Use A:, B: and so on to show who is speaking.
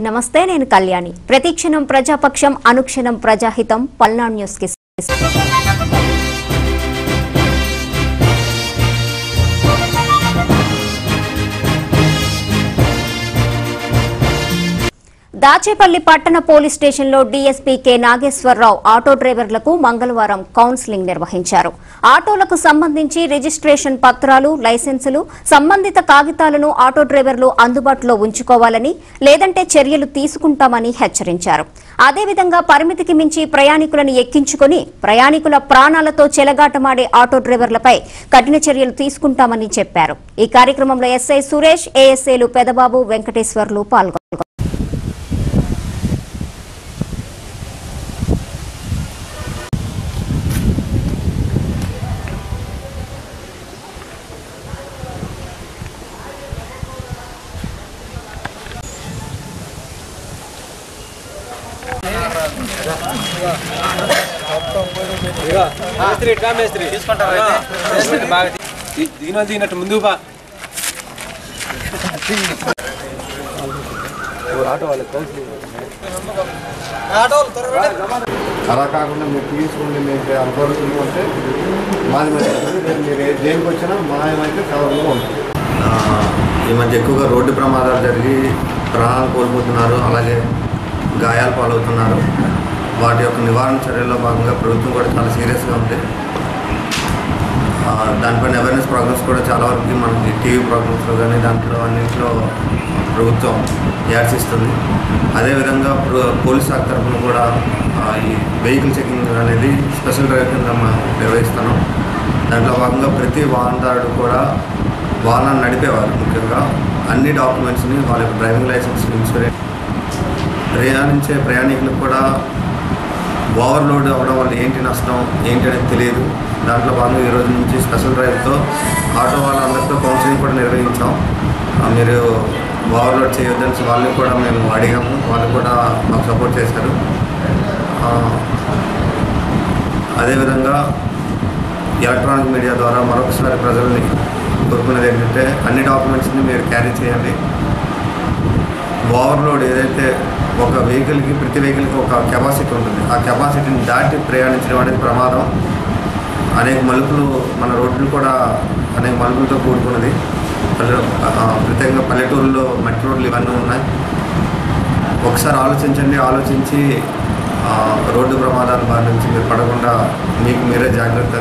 A: నమస్తే నేను కళ్యాణి. ప్రతిక్షణం ప్రజాపక్షం అనుక్షణం ప్రజాహితం. పల్నాడు న్యూస్ దాచేపల్లి పట్టణ పోలీస్ స్టేషన్లో డీఎస్పీ కె నాగేశ్వరరావు ఆటో డ్రైవర్లకు మంగళవారం కౌన్సిలింగ్ నిర్వహించారు. ఆటోలకు సంబంధించి రిజిస్ట్రేషన్ పత్రాలు లైసెన్సులు సంబంధిత కాగితాలను ఆటో డ్రైవర్లు అందుబాటులో ఉంచుకోవాలని లేదంటే చర్యలు తీసుకుంటామని హెచ్చరించారు. అదేవిధంగా పరిమితికి మించి ప్రయాణికులను ఎక్కించుకుని ప్రయాణికుల ప్రాణాలతో చెలగాటమాడే ఆటో డ్రైవర్లపై కఠిన చర్యలు తీసుకుంటామని చెప్పారు. ఈ కార్యక్రమంలో ఎస్ఐ సురేష్ ఏఎస్ఐలు పెదబాబు వెంకటేశ్వర్లు పాల్గొన్నారు
B: మేస్త్రి దీని దిగినట్టు ముందుకు బా
C: అలా కాకుండా మీరు తీసుకోండి మీకు అనుకోవచ్చు అంటే మాది మీరు దేనికి వచ్చినా మాయమైతే కవర్లో ఉంటుంది.
D: ఈ మధ్య ఎక్కువగా రోడ్డు ప్రమాదాలు జరిగి ప్రాణాలు కోల్పోతున్నారు. అలాగే గాయాలు పాలవుతున్నారు. వాటి యొక్క నివారణ చర్యల్లో భాగంగా ప్రభుత్వం కూడా చాలా సీరియస్గా ఉంది. దానిపైన అవేర్నెస్ ప్రోగ్రామ్స్ కూడా చాలా వరకు మనకి టీవీ ప్రోగ్రామ్స్లో కానీ దాంట్లో అన్నింటిలో ప్రభుత్వం యాడ్సిస్తుంది అదేవిధంగా పోలీస్ శాఖ తరఫున కూడా ఈ వెహికల్ చెకింగ్ అనేది స్పెషల్ డ్రైవ్ కింద మనం నిర్వహిస్తున్నాం. దాంట్లో భాగంగా ప్రతి వాహనదారుడు కూడా వాహనాన్ని నడిపేవారు ముఖ్యంగా. అన్ని డాక్యుమెంట్స్ని వాళ్ళ యొక్క డ్రైవింగ్ లైసెన్స్ ఇన్సూరెన్స్ ప్రయాణించే ప్రయాణికులకు కూడా ఓవర్లోడ్ అవ్వడం వల్ల ఏంటి నష్టం ఏంటి అనేది తెలియదు. దాంట్లో భాగంగా ఈరోజు నుంచి స్పెషల్ డ్రైవ్తో ఆటో వాళ్ళందరితో కౌన్సిలింగ్ కూడా నిర్వహించాం. మీరు ఓవర్లోడ్ చేయొద్దని వాళ్ళని కూడా మేము అడిగాము. వాళ్ళు కూడా మాకు సపోర్ట్ చేశారు. అదేవిధంగా ఎలక్ట్రానిక్ మీడియా ద్వారా మరొకసారి ప్రజల్ని కోరుకునేది ఏంటంటే అన్ని డాక్యుమెంట్స్ని మీరు క్యారీ చేయండి. ఓవర్లోడ్ ఏదైతే ఒక వెహికల్కి ప్రతి వెహికల్కి ఒక కెపాసిటీ ఉంటుంది. ఆ కెపాసిటీని దాటి ప్రయాణించడం అనేది ప్రమాదం. అనేక మలుపులు మన రోడ్లు కూడా అనేక మలుపులతో కూడుకున్నది. ప్రత్యేకంగా పల్లెటూరులో మట్టి రోడ్లు ఇవన్నీ ఉన్నాయి. ఒకసారి ఆలోచించండి ఆలోచించి రోడ్డు ప్రమాదాల బారి నుంచి మీరు పడకుండా మీకు మీరే జాగ్రత్త